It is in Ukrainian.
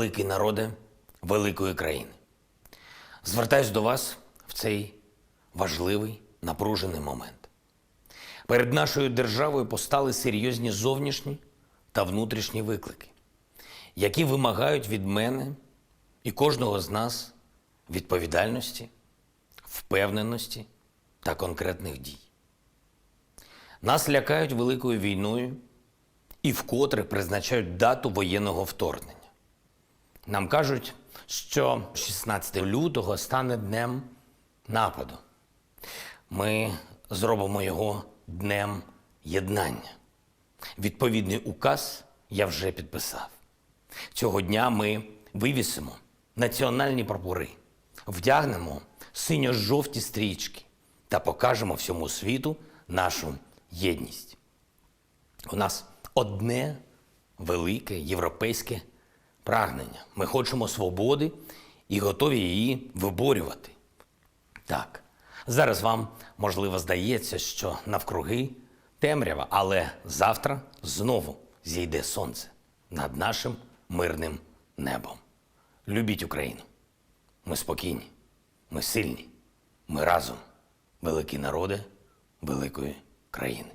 великий народе великої країни. Звертаюсь до вас в цей важливий напружений момент. Перед нашою державою постали серйозні зовнішні та внутрішні виклики, які вимагають від мене і кожного з нас відповідальності, впевненості та конкретних дій. Нас лякають великою війною і вкотре призначають дату воєнного вторгнення. Нам кажуть, що 16 лютого стане днем нападу. Ми зробимо його днем єднання. Відповідний указ я вже підписав. Цього дня ми вивісимо національні прапори, вдягнемо синьо-жовті стрічки та покажемо всьому світу нашу єдність. У нас одне велике європейське прагнення. Ми хочемо свободи і готові її виборювати. Так, зараз вам, можливо, здається, що навкруги темрява, але завтра знову зійде сонце над нашим мирним небом. Любіть Україну. Ми спокійні, ми сильні, ми разом, великі народи великої країни.